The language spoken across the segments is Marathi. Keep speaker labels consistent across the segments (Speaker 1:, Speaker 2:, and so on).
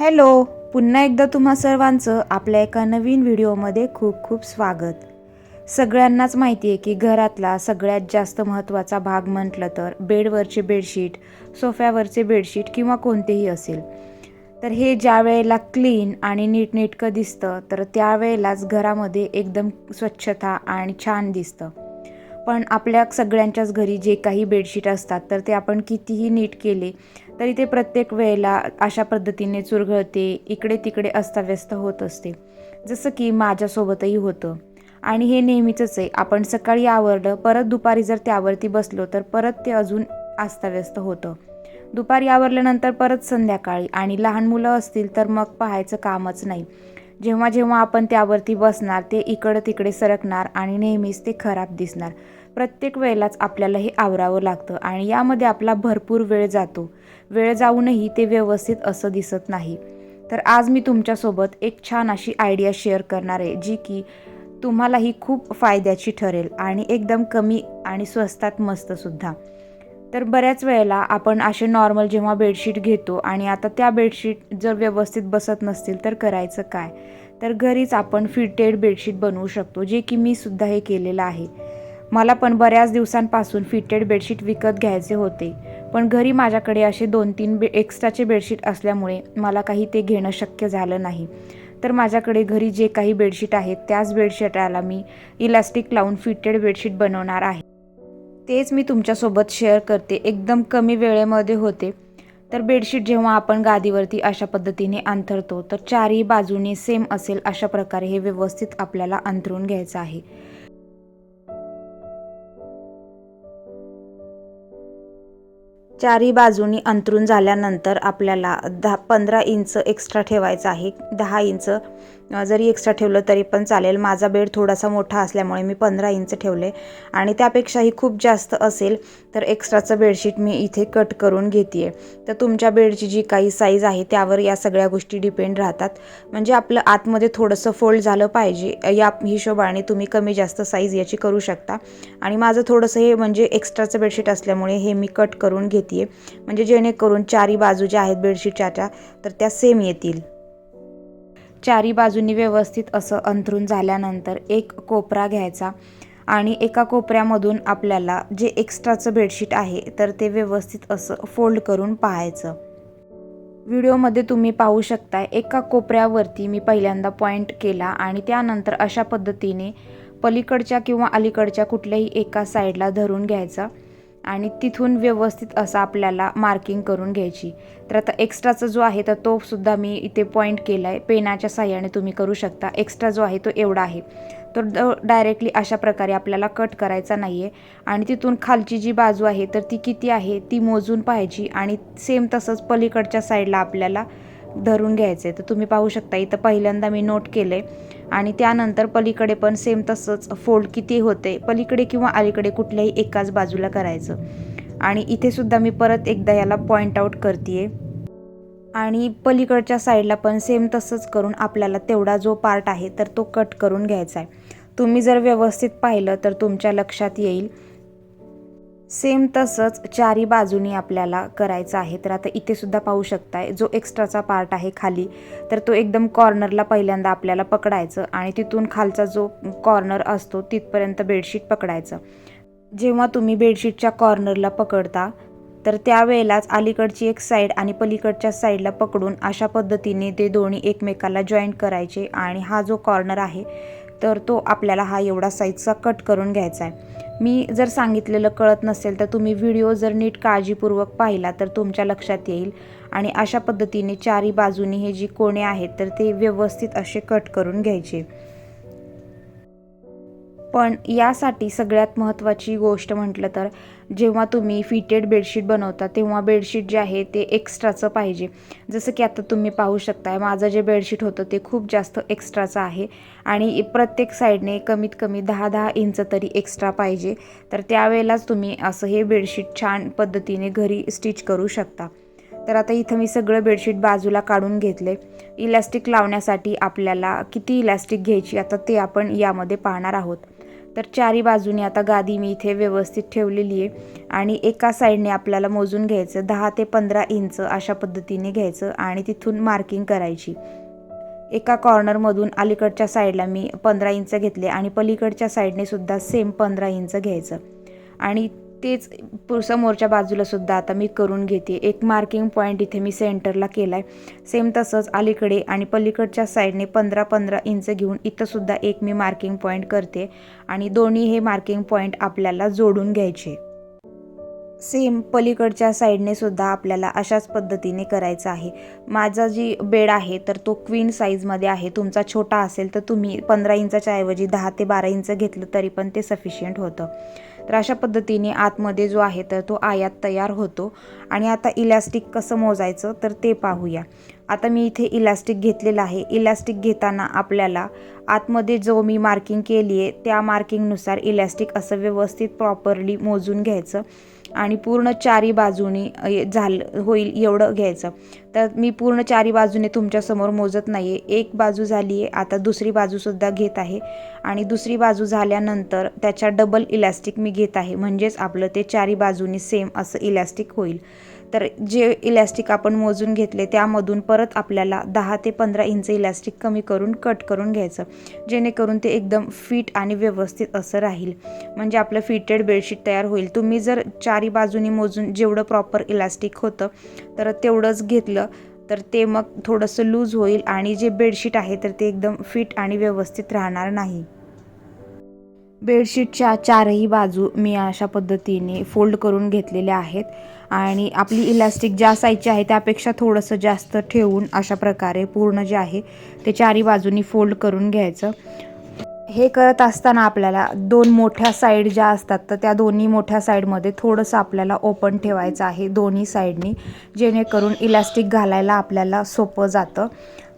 Speaker 1: हॅलो पुन्हा एकदा तुम्हा सर्वांचं आपल्या एका नवीन व्हिडिओमध्ये खूप खूप स्वागत. सगळ्यांनाच माहिती आहे की घरातला सगळ्यात जास्त महत्त्वाचा भाग म्हटलं तर बेडवरचे बेडशीट सोफ्यावरचे बेडशीट किंवा कोणतेही असेल. तर हे ज्या वेळेला क्लीन आणि नीटनेटकं दिसतं तर त्यावेळेलाच घरामध्ये एकदम स्वच्छता आणि छान दिसतं. पण आपल्या सगळ्यांच्याच घरी जे काही बेडशीट असतात तर ते आपण कितीही नीट केले तरी ते प्रत्येक वेळेला अशा पद्धतीने चुरगळते इकडे तिकडे अस्ताव्यस्त होत असते. जसं की माझ्यासोबतही होतं. आणि हे नेहमीचंच आहे. आपण सकाळी आवरलं परत दुपारी जर त्यावरती बसलो तर परत ते अजून अस्ताव्यस्त होतं. दुपारी आवरल्यानंतर परत संध्याकाळी. आणि लहान मुलं असतील तर मग पाहायचं कामच नाही. जेव्हा जेव्हा आपण त्यावरती बसणार ते इकडं तिकडे सरकणार आणि नेहमीच ते खराब दिसणार. प्रत्येक वेळेलाच आपल्याला हे आवरावं लागतं आणि यामध्ये आपला भरपूर वेळ जातो. वेळ जाऊनही ते व्यवस्थित असं दिसत नाही. तर आज मी तुमच्यासोबत एक छान अशी आयडिया शेअर करणार आहे जी की तुम्हालाही खूप फायद्याची ठरेल आणि एकदम कमी आणि स्वस्तात मस्तसुद्धा तर बऱ्याच वेळेला आपण असे नॉर्मल जेव्हा बेडशीट घेतो आणि आता त्या बेडशीट जर व्यवस्थित बसत नसतील तर करायचं काय? तर घरीच आपण फिटेड बेडशीट बनवू शकतो जे की मी सुद्धा हे केलेलं आहे. मला पण बऱ्याच दिवसांपासून फिटेड बेडशीट विकत घ्यायचे होते. पण घरी माझ्याकडे असे दोन तीन बे एक्स्ट्राचे बेडशीट असल्यामुळे मला काही ते घेणं शक्य झालं नाही. तर माझ्याकडे घरी जे काही बेडशीट आहेत त्याच बेडशीटाला मी इलास्टिक लावून फिटेड बेडशीट बनवणार आहे. तेच मी तुमच्यासोबत शेअर करते. एकदम कमी वेळेमध्ये होते. तर बेडशीट जेव्हा आपण गादीवरती अशा पद्धतीने अंथरतो तर चारही बाजूने सेम असेल अशा प्रकारे हे व्यवस्थित आपल्याला अंथरून घ्यायचं आहे. चारही बाजूनी अंतरून झाल्यानंतर आपल्याला दहा पंधरा इंच एक्स्ट्रा ठेवायचं आहे. दहा इंच जरी एक्स्ट्रा ठेवलं तरी पण चालेल. माझा बेड थोडासा मोठा असल्यामुळे मी पंधरा इंच ठेवले. आणि त्यापेक्षाही खूप जास्त असेल तर एक्स्ट्राचं बेडशीट मी इथे कट करून घेते आहे तर तुमच्या बेडची जी काही साईज आहे त्यावर या सगळ्या गोष्टी डिपेंड राहतात. म्हणजे आपलं आतमध्ये थोडंसं फोल्ड झालं पाहिजे. या हिशोबाने तुम्ही कमी जास्त साईज याची करू शकता. आणि माझं थोडंसं हे म्हणजे एक्स्ट्राचं बेडशीट असल्यामुळे हे मी कट करून घेते म्हणजे जेणेकरून चारी बाजू ज्या आहेत बेडशीटच्या तर त्या सेम येतील. चारी बाजूनी व्यवस्थित असं अंथरून झाल्यानंतर एक कोपरा घ्यायचा आणि एका कोपऱ्यामधून आपल्याला जे एक्स्ट्राचं बेडशीट आहे तर ते व्यवस्थित असं फोल्ड करून पाहायचं. व्हिडिओमध्ये तुम्ही पाहू शकता एका कोपऱ्यावरती मी पहिल्यांदा पॉईंट केला आणि त्यानंतर अशा पद्धतीने पलीकडच्या किंवा अलीकडच्या कुठल्याही एका साईडला धरून घ्यायचा. आणि तिथून व्यवस्थित असं आपल्याला मार्किंग करून घ्यायची. तर आता एक्स्ट्राचा जो आहे तर तो सुद्धा मी इथे पॉईंट केला आहे पेनाच्या साह्याने तुम्ही करू शकता. एक्स्ट्रा जो आहे तो एवढा आहे. तर डायरेक्टली अशा प्रकारे आपल्याला कट करायचा नाही आहे आणि तिथून खालची जी बाजू आहे तर ती किती आहे ती मोजून पाहायची. आणि सेम तसंच पलीकडच्या साईडला आपल्याला धरून घ्यायचं आहे तर तुम्ही पाहू शकता इथं पहिल्यांदा मी नोट केलं आहे आणि त्यानंतर पलीकडे पण सेम तसंच फोल्ड किती होते पलीकडे किंवा अलीकडे कुठल्याही एकाच बाजूला करायचं. आणि इथेसुद्धा मी परत एकदा याला पॉईंट आऊट करते आणि पलीकडच्या साईडला पण सेम तसंच करून आपल्याला तेवढा जो पार्ट आहे तर तो कट करून घ्यायचा आहे तुम्ही जर व्यवस्थित पाहिलं तर तुमच्या लक्षात येईल. सेम तसंच चारी बाजूनी आपल्याला करायचं आहे. तर आता इथे सुद्धा पाहू शकताय जो एक्स्ट्राचा पार्ट आहे खाली तर तो एकदम कॉर्नरला पहिल्यांदा आपल्याला पकडायचं आणि तिथून खालचा जो कॉर्नर असतो तिथपर्यंत बेडशीट पकडायचं. जेव्हा तुम्ही बेडशीटच्या कॉर्नरला पकडता तर त्यावेळेलाच अलीकडची एक साईड आणि पलीकडच्या साईडला पकडून अशा पद्धतीने ते दोन्ही एकमेकाला जॉईंट करायचे आणि हा जो कॉर्नर आहे तर तो आपल्याला हा एवढा साईजचा कट करून घ्यायचा आहे मी जर सांगितलेलं कळत नसेल तर तुम्ही व्हिडिओ जर नीट काळजीपूर्वक पाहिला तर तुमच्या लक्षात येईल. आणि अशा पद्धतीने चारी बाजूनी हे जी कोणे आहेत तर ते व्यवस्थित असे कट करून घ्यायचे. पण यासाठी सगळ्यात महत्त्वाची गोष्ट म्हटलं तर जेव्हा तुम्ही फिटेड बेडशीट बनवता तेव्हा बेडशीट जे आहे ते एक्स्ट्राचं पाहिजे. जसं की आता तुम्ही पाहू शकताय माझं जे बेडशीट होतं ते खूप जास्त एक्स्ट्राचं आहे आणि प्रत्येक साईडने कमीत कमी दहा दहा इंच तरी एक्स्ट्रा पाहिजे. तर त्यावेळेलाच तुम्ही असं हे बेडशीट छान पद्धतीने घरी स्टिच करू शकता. तर आता इथं मी सगळं बेडशीट बाजूला काढून घेतले इलॅस्टिक लावण्यासाठी आपल्याला किती इलॅस्टिक घ्यायची आता ते आपण यामध्ये पाहणार आहोत. तर चारी बाजूने आता गादी मी इथे व्यवस्थित ठेवलेली आहे. आणि एका साईडने आपल्याला मोजून घ्यायचं दहा ते पंधरा इंच अशा पद्धतीने घ्यायचं आणि तिथून मार्किंग करायची. एका कॉर्नरमधून अलीकडच्या साईडला मी पंधरा इंच घेतले आणि पलीकडच्या साईडने सुद्धा सेम पंधरा इंच घ्यायचं. आणि तेच समोरच्या बाजूला सुद्धा आता मी करून घेते. एक मार्किंग पॉईंट इथे मी सेंटरला केला आहे सेम तसंच अलीकडे आणि पलीकडच्या साईडने पंधरा पंधरा इंच घेऊन इथंसुद्धा एक मी मार्किंग पॉईंट करते. आणि दोन्ही हे मार्किंग पॉईंट आपल्याला जोडून घ्यायचे. सेम पलीकडच्या साईडने सुद्धा आपल्याला अशाच पद्धतीने करायचं आहे. माझा जी बेड आहे तर तो क्वीन साईजमध्ये आहे. तुमचा छोटा असेल तर तुम्ही पंधरा इंचाच्या ऐवजी दहा ते बारा इंच घेतलं तरी पण ते सफिशियंट होतं. तर अशा पद्धतीने आतमध्ये जो आहे तर तो आयात तयार होतो. आणि आता इलॅस्टिक कसं मोजायचं तर ते पाहूया. आता मी इथे इलॅस्टिक घेतलेलं आहे. इलॅस्टिक घेताना आपल्याला आतमध्ये जो मी मार्किंग केली आहे त्या मार्किंगनुसार इलॅस्टिक असं व्यवस्थित प्रॉपरली मोजून घ्यायचं. आणि पूर्ण चारी बाजूनी झालं होईल एवढं घ्यायचं. तर मी पूर्ण चारी बाजूने तुमच्यासमोर मोजत नाही आहे एक बाजू झाली आहे आता दुसरी बाजूसुद्धा घेत आहे. आणि दुसरी बाजू झाल्यानंतर त्याच्या डबल इलॅस्टिक मी घेत आहे. म्हणजेच आपलं ते चारी बाजूनी सेम असं इलॅस्टिक होईल. तर जे इलॅस्टिक आपण मोजून घेतले त्यामधून परत आपल्याला दहा ते पंधरा इंच इलॅस्टिक कमी करून कट करून घ्यायचं. जेणेकरून ते एकदम फिट आणि व्यवस्थित असं राहील. म्हणजे आपलं फिटेड बेडशीट तयार होईल. तुम्ही जर चारी बाजूनी मोजून जेवढं प्रॉपर इलॅस्टिक होतं तर तेवढंच घेतलं तर ते मग थोडंसं लूज होईल आणि जे बेडशीट आहे तर ते एकदम फिट आणि व्यवस्थित राहणार नाही. बेडशीटच्या चारही बाजू मी अशा पद्धतीने फोल्ड करून घेतलेल्या आहेत. आणि आपली इलॅस्टिक ज्या साईजची आहे त्यापेक्षा थोडंसं जास्त ठेवून अशा प्रकारे पूर्ण जे आहे ते चारही बाजूनी फोल्ड करून घ्यायचं. हे करत असताना आपल्याला दोन मोठ्या साईड ज्या असतात तर त्या दोन्ही मोठ्या साईडमध्ये थोडंसं आपल्याला ओपन ठेवायचं आहे दोन्ही साईडनी जेणेकरून इलॅस्टिक घालायला आपल्याला सोपं जातं.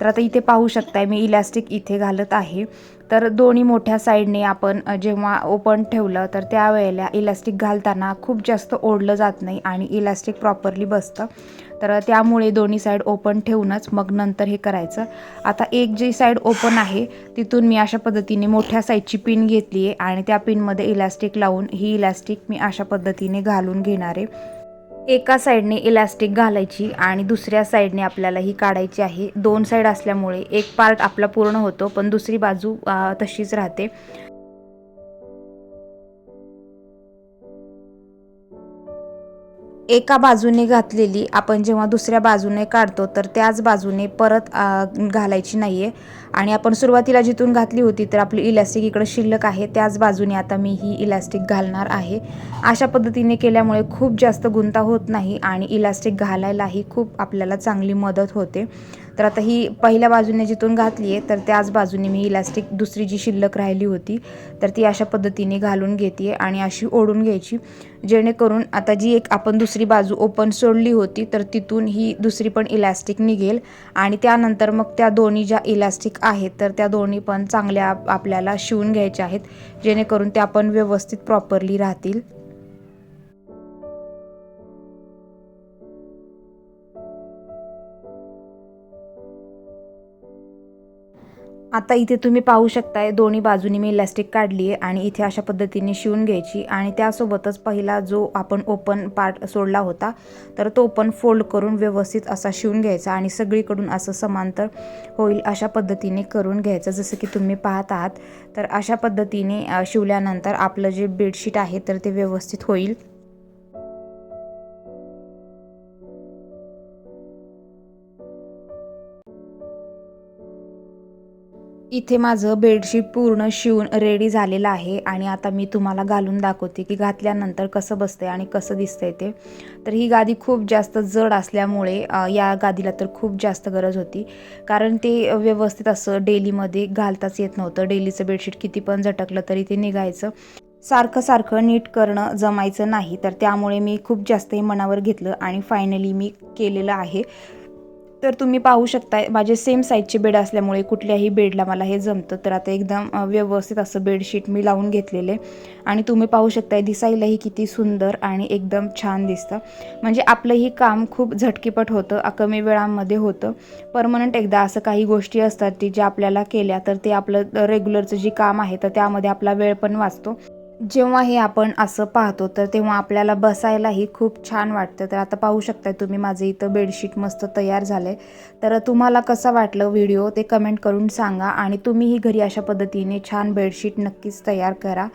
Speaker 1: तर आता इथे पाहू शकताय मी इलॅस्टिक इथे घालत आहे. तर दोन्ही मोठ्या साईडने आपण जेव्हा ओपन ठेवलं तर त्यावेळेला इलास्टिक घालताना खूप जास्त ओढलं जात नाही आणि इलास्टिक प्रॉपरली बसतं. तर त्यामुळे दोन्ही साईड ओपन ठेवूनच मग नंतर हे करायचं. आता एक जी साईड ओपन आहे तिथून मी अशा पद्धतीने मोठ्या साईजची पिन घेतली आहे आणि त्या पिनमध्ये इलास्टिक लावून ही इलास्टिक मी अशा पद्धतीने घालून घेणार. आहे एका साईडने इलास्टिक घालायची आणि दुसऱ्या साईडने आपल्याला ही काढायची आहे. दोन साईड असल्यामुळे एक पार्ट आपला पूर्ण होतो पण दुसरी बाजू तशीच राहते. एका बाजूने घातलेली आपण जेव्हा दुसऱ्या बाजूने काढतो तर त्याच बाजूने परत घालायची नाही आहे आणि आपण सुरुवातीला जिथून घातली होती तर आपली इलॅस्टिक इकडं शिल्लक आहे त्याच बाजूने आता मी ही इलॅस्टिक घालणार आहे. अशा पद्धतीने केल्यामुळे खूप जास्त गुंता होत नाही आणि इलॅस्टिक घालायलाही खूप आपल्याला चांगली मदत होते. तर आता ही पहिल्या बाजूने जिथून घातली आहे तर त्याच बाजूने मी इलास्टिक दुसरी जी शिल्लक राहिली होती तर ती अशा पद्धतीने घालून घेते आणि अशी ओढून घ्यायची. जेणेकरून आता जी एक आपण दुसरी बाजू ओपन सोडली होती तर तिथून ही दुसरी पण इलास्टिक निघेल. आणि त्यानंतर मग त्या दोन्ही ज्या इलास्टिक आहेत तर त्या दोन्ही पण चांगल्या आपल्याला शिवून घ्यायच्या आहेत जेणेकरून त्या पण व्यवस्थित प्रॉपरली राहतील. आता इथे तुम्ही पाहू शकताय दोन्ही बाजूनी मी इलॅस्टिक काढली आहे आणि इथे अशा पद्धतीने शिवून घ्यायची. आणि त्यासोबतच पहिला जो आपण ओपन पार्ट सोडला होता तर तो पण फोल्ड करून व्यवस्थित असा शिवून घ्यायचा आणि सगळीकडून असं समांतर होईल अशा पद्धतीने करून घ्यायचं. जसं की तुम्ही पाहत आहात तर अशा पद्धतीने शिवल्यानंतर आपलं जे बेडशीट आहे तर ते व्यवस्थित होईल. इथे माझं बेडशीट पूर्ण शिवून रेडी झालेलं आहे आणि आता मी तुम्हाला घालून दाखवते की घातल्यानंतर कसं बसतंय आणि कसं दिसतंय ते. तर ही गादी खूप जास्त जड असल्यामुळे या गादीला तर खूप जास्त गरज होती. कारण ते व्यवस्थित असं डेलीमध्ये घालताच येत नव्हतं. डेलीचं बेडशीट किती पण झटकलं तरी ते निघायचं. सारखं सारखं नीट करणं जमायचं नाही. तर त्यामुळे मी खूप जास्त हे मनावर घेतलं आणि फायनली मी केलेलं आहे. तर तुम्ही पाहू शकताय माझे सेम साईजचे बेड असल्यामुळे कुठल्याही बेडला मला हे जमतं. तर आता एकदम व्यवस्थित असं बेडशीट मी लावून घेतलेले. आणि तुम्ही पाहू शकताय दिसायलाही किती सुंदर आणि एकदम छान दिसतं. म्हणजे आपलंही काम खूप झटकीपट होतं कमी वेळामध्ये होतं. परमनंट एकदा असं काही गोष्टी असतात की ज्या आपल्याला केल्या तर ते आपलं रेग्युलरचं जे काम आहे तर त्यामध्ये आपला वेळ पण वाचतो. जेव्हा हे आपण असं पाहतो तर तेव्हा आपल्याला बसायलाही खूप छान वाटतं. तर आता पाहू शकताय तुम्ही माझं इथं बेडशीट मस्त तयार झालं आहे तर तुम्हाला कसं वाटलं व्हिडिओ ते कमेंट करून सांगा आणि तुम्हीही घरी अशा पद्धतीने छान बेडशीट नक्कीच तयार करा.